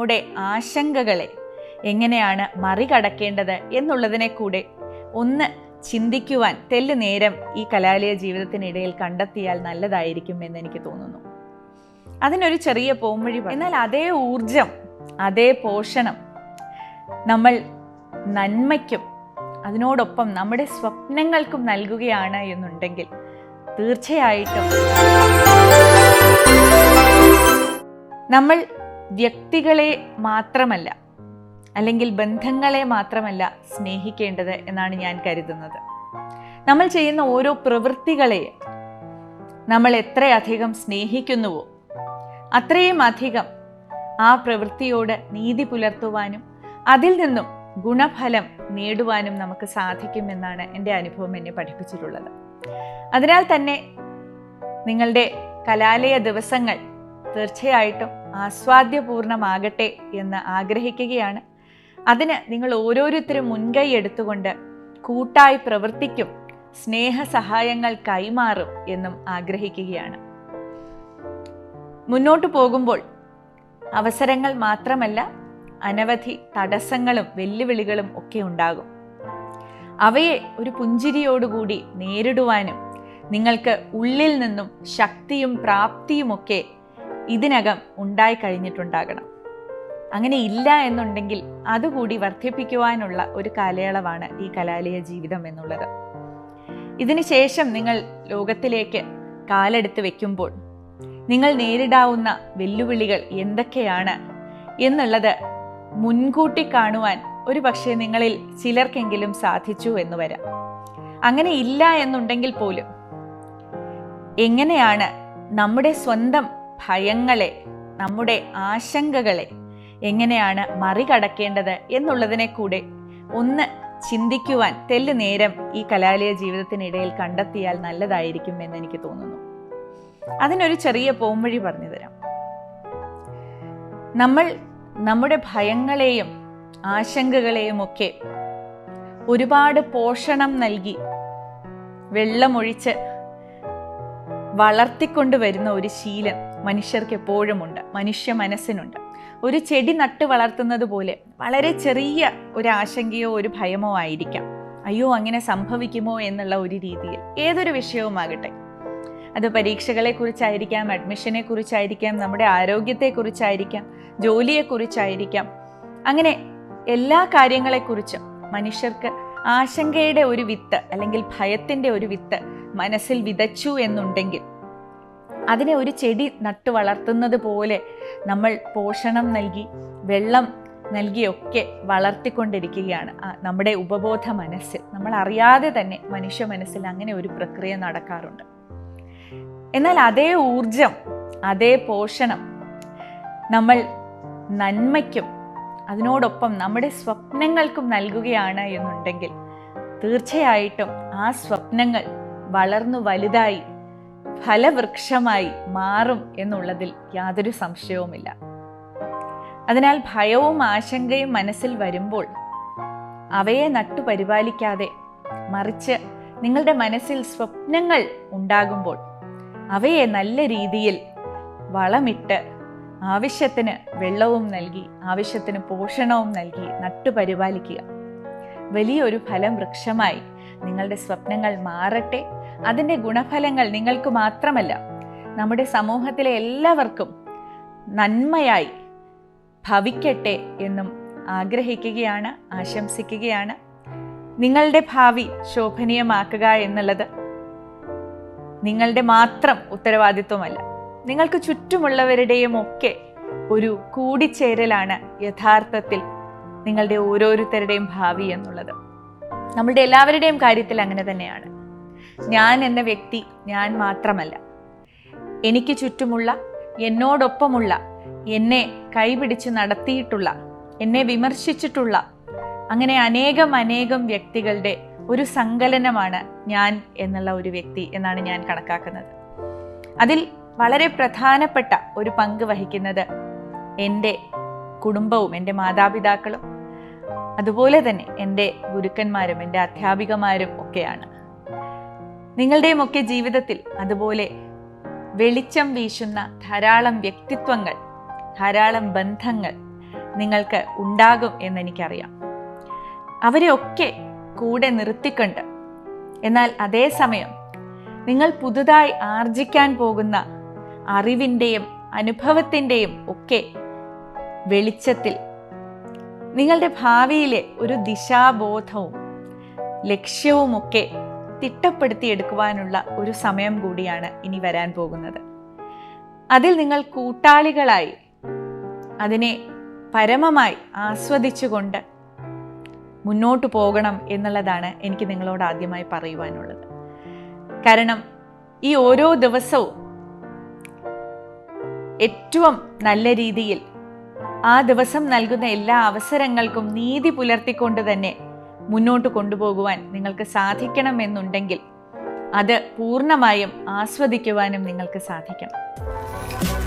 നമ്മുടെ ആശങ്കകളെ എങ്ങനെയാണ് മറികടക്കേണ്ടത് എന്നുള്ളതിനെ കൂടെ ഒന്ന് ചിന്തിക്കുവാൻ തെല്ല് നേരം ഈ കലാലയ ജീവിതത്തിനിടയിൽ കണ്ടെത്തിയാൽ നല്ലതായിരിക്കും എന്ന് എനിക്ക് തോന്നുന്നു. അതിനൊരു ചെറിയ പോംവഴി എന്നാൽ അതേ ഊർജം അതേ പോഷണം നമ്മൾ നന്മയ്ക്കും അതിനോടൊപ്പം നമ്മുടെ സ്വപ്നങ്ങൾക്കും നൽകുകയാണ് എന്നുണ്ടെങ്കിൽ തീർച്ചയായിട്ടും നമ്മൾ വ്യക്തികളെ മാത്രമല്ല അല്ലെങ്കിൽ ബന്ധങ്ങളെ മാത്രമല്ല സ്നേഹിക്കേണ്ടത് എന്നാണ് ഞാൻ കരുതുന്നത്. നമ്മൾ ചെയ്യുന്ന ഓരോ പ്രവൃത്തികളെ നമ്മൾ എത്രയധികം സ്നേഹിക്കുന്നുവോ അത്രയും അധികം ആ പ്രവൃത്തിയോട് നീതി പുലർത്തുവാനും അതിൽ നിന്നും ഗുണഫലം നേടുവാനും നമുക്ക് സാധിക്കുമെന്നാണ് എന്റെ അനുഭവം എന്നെ പഠിപ്പിച്ചിട്ടുള്ളത്. അതിനാൽ തന്നെ നിങ്ങളുടെ കലാലയ ദിവസങ്ങൾ തീർച്ചയായിട്ടും ആസ്വാദ്യപൂർണമാകട്ടെ എന്ന് ആഗ്രഹിക്കുകയാണ്. അതിന് നിങ്ങൾ ഓരോരുത്തരും മുൻകൈ എടുത്തുകൊണ്ട് കൂട്ടായി പ്രവർത്തിക്കും സ്നേഹസഹായങ്ങൾ കൈമാറും എന്നും ആഗ്രഹിക്കുകയാണ്. മുന്നോട്ടു പോകുമ്പോൾ അവസരങ്ങൾ മാത്രമല്ല അനവധി തടസ്സങ്ങളും വെല്ലുവിളികളും ഒക്കെ ഉണ്ടാകും. അവയെ ഒരു പുഞ്ചിരിയോടുകൂടി നേരിടുവാനും നിങ്ങൾക്ക് ഉള്ളിൽ നിന്നും ശക്തിയും പ്രാപ്തിയുമൊക്കെ ഇതിനകം ഉണ്ടായി കഴിഞ്ഞിട്ടുണ്ടാകണം അങ്ങനെ ഇല്ല എന്നുണ്ടെങ്കിൽ അതുകൂടി വർദ്ധിപ്പിക്കുവാനുള്ള ഒരു കാലയളവാണ് ഈ കലാലയ ജീവിതം എന്നുള്ളത്. ഇതിനുശേഷം നിങ്ങൾ ലോകത്തിലേക്ക് കാലെടുത്ത് വെക്കുമ്പോൾ നിങ്ങൾ നേരിടാവുന്ന വെല്ലുവിളികൾ എന്തൊക്കെയാണ് എന്നുള്ളത് മുൻകൂട്ടി കാണുവാൻ ഒരു പക്ഷേ നിങ്ങളിൽ ചിലർക്കെങ്കിലും സാധിച്ചു എന്ന് വരാം. അങ്ങനെ ഇല്ല എന്നുണ്ടെങ്കിൽ പോലും എങ്ങനെയാണ് നമ്മുടെ സ്വന്തം ഭയങ്ങളെ നമ്മുടെ ആശങ്കകളെ എങ്ങനെയാണ് മറികടക്കേണ്ടത് എന്നുള്ളതിനെ കൂടെ ഒന്ന് ചിന്തിക്കുവാൻ തെല്ല് നേരം ഈ കലാലയ ജീവിതത്തിനിടയിൽ കണ്ടെത്തിയാൽ നല്ലതായിരിക്കും എന്ന് എനിക്ക് തോന്നുന്നു. അതിനൊരു ചെറിയ പോംവഴി പറഞ്ഞു തരാം നമ്മൾ നമ്മുടെ ഭയങ്ങളെയും ആശങ്കകളെയും ഒക്കെ ഒരുപാട് പോഷണം നൽകി വെള്ളമൊഴിച്ച് വളർത്തിക്കൊണ്ടുവരുന്ന ഒരു ശീലം മനുഷ്യർക്ക് എപ്പോഴുമുണ്ട് മനുഷ്യ മനസ്സിനുണ്ട്. ഒരു ചെടി നട്ട് വളർത്തുന്നത് പോലെ വളരെ ചെറിയ ഒരു ആശങ്കയോ ഒരു ഭയമോ ആയിരിക്കാം. അയ്യോ അങ്ങനെ സംഭവിക്കുമോ എന്നുള്ള ഒരു രീതിയിൽ ഏതൊരു വിഷയവുമാകട്ടെ. അത് പരീക്ഷകളെ കുറിച്ചായിരിക്കാം അഡ്മിഷനെ കുറിച്ചായിരിക്കാം നമ്മുടെ ആരോഗ്യത്തെക്കുറിച്ചായിരിക്കാം ജോലിയെക്കുറിച്ചായിരിക്കാം. ജോലിയെ കുറിച്ചായിരിക്കാം അങ്ങനെ എല്ലാ കാര്യങ്ങളെക്കുറിച്ചും മനുഷ്യർക്ക് ആശങ്കയുടെ ഒരു വിത്ത് അല്ലെങ്കിൽ ഭയത്തിന്റെ ഒരു വിത്ത് മനസ്സിൽ വിതച്ചു എന്നുണ്ടെങ്കിൽ അതിനെ ഒരു ചെടി നട്ടു വളർത്തുന്നത് പോലെ നമ്മൾ പോഷണം നൽകി വെള്ളം നൽകിയൊക്കെ വളർത്തിക്കൊണ്ടിരിക്കുകയാണ് നമ്മുടെ ഉപബോധ മനസ്സിൽ. നമ്മൾ അറിയാതെ തന്നെ മനുഷ്യ മനസ്സിൽ അങ്ങനെ ഒരു പ്രക്രിയ നടക്കാറുണ്ട്. എന്നാൽ അതേ ഊർജം അതേ പോഷണം നമ്മൾ നന്മയ്ക്കും അതിനോടൊപ്പം നമ്മുടെ സ്വപ്നങ്ങൾക്കും നൽകുകയാണ് എന്നുണ്ടെങ്കിൽ തീർച്ചയായിട്ടും ആ സ്വപ്നങ്ങൾ വളർന്നു വലുതായി ഫലവൃക്ഷമായി മാറും എന്നുള്ളതിൽ യാതൊരു സംശയവുമില്ല. അതിനാൽ ഭയവും ആശങ്കയും മനസ്സിൽ വരുമ്പോൾ അവയെ നട്ടുപരിപാലിക്കാതെ മറിച്ച് നിങ്ങളുടെ മനസ്സിൽ സ്വപ്നങ്ങൾ ഉണ്ടാകുമ്പോൾ അവയെ നല്ല രീതിയിൽ വളമിട്ട് ആവശ്യത്തിന് വെള്ളവും നൽകി ആവശ്യത്തിന് പോഷണവും നൽകി നട്ടുപരിപാലിക്കുക വലിയൊരു ഫലം വൃക്ഷമായി നിങ്ങളുടെ സ്വപ്നങ്ങൾ മാറട്ടെ. അതിന്റെ ഗുണഫലങ്ങൾ നിങ്ങൾക്ക് മാത്രമല്ല നമ്മുടെ സമൂഹത്തിലെ എല്ലാവർക്കും നന്മയായി ഭവിക്കട്ടെ എന്നും ആഗ്രഹിക്കുകയാണ് ആശംസിക്കുകയാണ്. നിങ്ങളുടെ ഭാവി ശോഭനീയമാക്കുക എന്നുള്ളത് നിങ്ങളുടെ മാത്രം ഉത്തരവാദിത്വമല്ല. നിങ്ങൾക്ക് ചുറ്റുമുള്ളവരുടെയും ഒക്കെ ഒരു കൂടിച്ചേരലാണ് യഥാർത്ഥത്തിൽ നിങ്ങളുടെ ഓരോരുത്തരുടെയും ഭാവി എന്നുള്ളത്. നമ്മളുടെ എല്ലാവരുടെയും കാര്യത്തിൽ അങ്ങനെ തന്നെയാണ്. ഞാൻ എന്ന വ്യക്തി ഞാൻ മാത്രമല്ല. എനിക്ക് ചുറ്റുമുള്ള എന്നോടൊപ്പമുള്ള എന്നെ കൈപിടിച്ച് നടത്തിയിട്ടുള്ള എന്നെ വിമർശിച്ചിട്ടുള്ള അങ്ങനെ അനേകം അനേകം വ്യക്തികളുടെ ഒരു സങ്കലനമാണ് ഞാൻ എന്നുള്ള ഒരു വ്യക്തി എന്നാണ് ഞാൻ കണക്കാക്കുന്നത്. അതിൽ വളരെ പ്രധാനപ്പെട്ട ഒരു പങ്ക് വഹിക്കുന്നത് എന്റെ കുടുംബവും എന്റെ മാതാപിതാക്കളും അതുപോലെ തന്നെ എന്റെ ഗുരുക്കന്മാരും എന്റെ അധ്യാപികമാരും ഒക്കെയാണ്. നിങ്ങളുടെയും ഒക്കെ ജീവിതത്തിൽ അതുപോലെ വെളിച്ചം വീശുന്ന ധാരാളം വ്യക്തിത്വങ്ങൾ ധാരാളം ബന്ധങ്ങൾ നിങ്ങൾക്ക് ഉണ്ടാകും എന്നെനിക്കറിയാം. അവരെയൊക്കെ കൂടെ നിർത്തിക്കൊണ്ട് എന്നാൽ അതേസമയം നിങ്ങൾ പുതുതായി ആർജിക്കാൻ പോകുന്ന അറിവിന്റെയും അനുഭവത്തിന്റെയും ഒക്കെ വെളിച്ചത്തിൽ നിങ്ങളുടെ ഭാവിയിലെ ഒരു ദിശാബോധവും ലക്ഷ്യവുമൊക്കെ തിട്ടപ്പെടുത്തിയെടുക്കുവാനുള്ള ഒരു സമയം കൂടിയാണ് ഇനി വരാൻ പോകുന്നത്. അതിൽ നിങ്ങൾ കൂട്ടാളികളായി അതിനെ പരമമായി ആസ്വദിച്ചുകൊണ്ട് മുന്നോട്ട് പോകണം എന്നുള്ളതാണ് എനിക്ക് നിങ്ങളോട് ആദ്യമായി പറയുവാനുള്ളത്. കാരണം ഈ ഓരോ ദിവസവും ഏറ്റവും നല്ല രീതിയിൽ ആ ദിവസം നൽകുന്ന എല്ലാ അവസരങ്ങൾക്കും നീതി പുലർത്തിക്കൊണ്ട് തന്നെ മുന്നോട്ട് കൊണ്ടുപോകുവാൻ നിങ്ങൾക്ക് സാധിക്കണമെന്നുണ്ടെങ്കിൽ അത് പൂർണമായും ആസ്വദിക്കുവാനും നിങ്ങൾക്ക് സാധിക്കണം